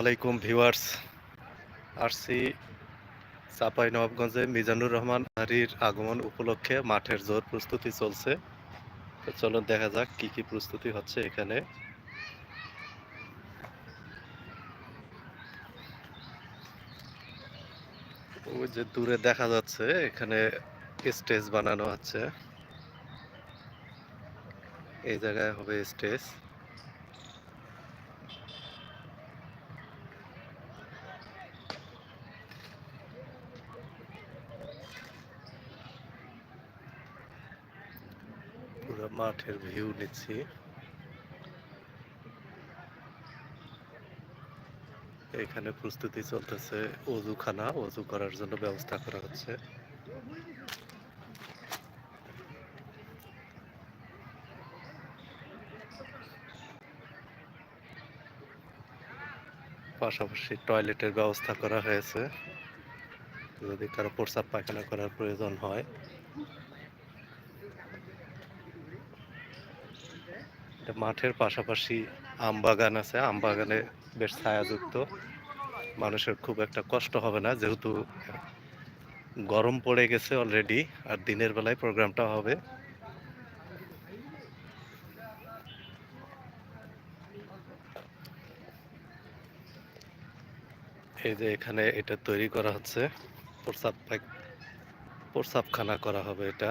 আলাইকুম ভিউয়ার্স। আসছি চাপাই নবাবগঞ্জে মিজানুর রহমান হারির আগমন উপলক্ষে মাঠের জোর প্রস্তুতি চলছে। তো চলুন দেখা যাক কি কি প্রস্তুতি হচ্ছে এখানে। ওই যে দূরে দেখা যাচ্ছে, এখানে স্টেজ বানানো হচ্ছে। এই জায়গায় হবে স্টেজ। পুরো মাঠের ভিউ নিচ্ছি। এখানে প্রস্তুতি চলতেছে অজুখানা, অজু করার জন্য ব্যবস্থা করা হচ্ছে। পাশাপাশি টয়লেটের ব্যবস্থা করা হয়েছে। যদি কারও প্রস্রাব পায়খানা করার প্রয়োজন হয়। মাঠের পাশাপাশি আম বাগান আছে। আম বাগানে বেশ ছায়াযুক্ত। মানুষের খুব একটা কষ্ট হবে না, যেহেতু গরম পড়ে গেছে অলরেডি আর দিনের বেলায় প্রোগ্রামটা হবে। এই যে এখানে এটা তৈরি করা হচ্ছে। প্রসাব প্রসাবখানা করা হবে এটা।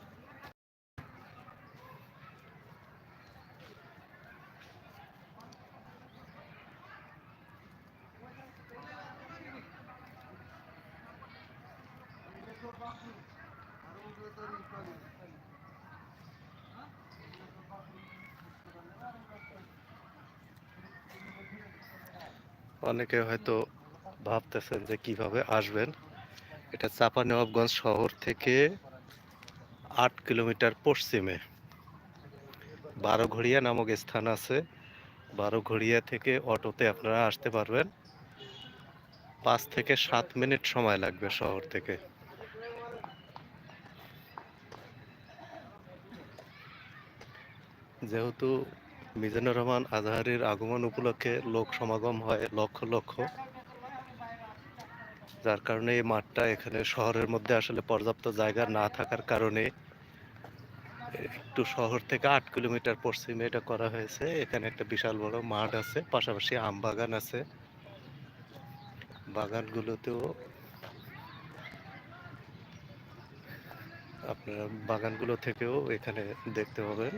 অনেকে হয়তো ভাবতেছেন যে কীভাবে আসবেন। এটা চাঁপানবাবগঞ্জ শহর থেকে আট কিলোমিটার পশ্চিমে। বারো ঘড়িয়া নামক স্থান আছে। বারো ঘড়িয়া থেকে অটোতে আপনারা আসতে পারবেন। পাঁচ থেকে সাত মিনিট সময় লাগবে শহর থেকে। যেহেতু মিজানুর রহমান আজহারির আগমন উপলক্ষে লোক সমাগম হয় লক্ষ লক্ষ। যার কারণে এই মাঠটা এখানে শহরের মধ্যে আসলে পর্যাপ্ত জায়গা না থাকার কারণে একটু শহর থেকে আট কিলোমিটার পশ্চিমে এটা করা হয়েছে। এখানে একটা বিশাল বড় মাঠ আছে, পাশাপাশি আম বাগান আছে। বাগানগুলোতেও আপনার বাগানগুলো থেকেও এখানে দেখতে পাবেন।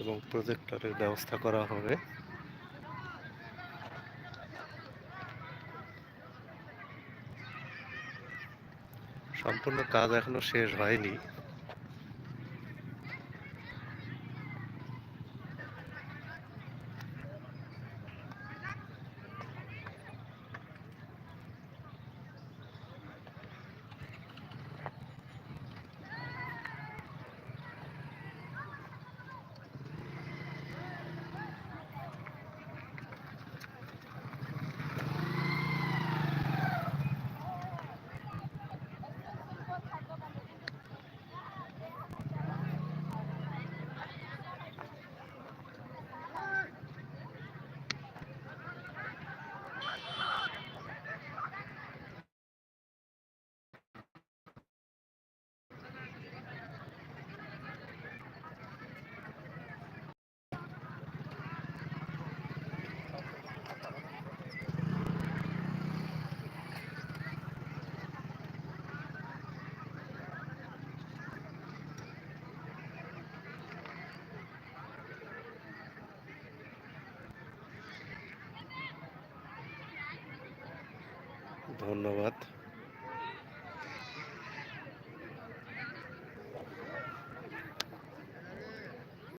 এবং প্রজেক্টরের ব্যবস্থা করা হবে। সম্পূর্ণ কাজ এখনও শেষ হয়নি। ধন্যবাদ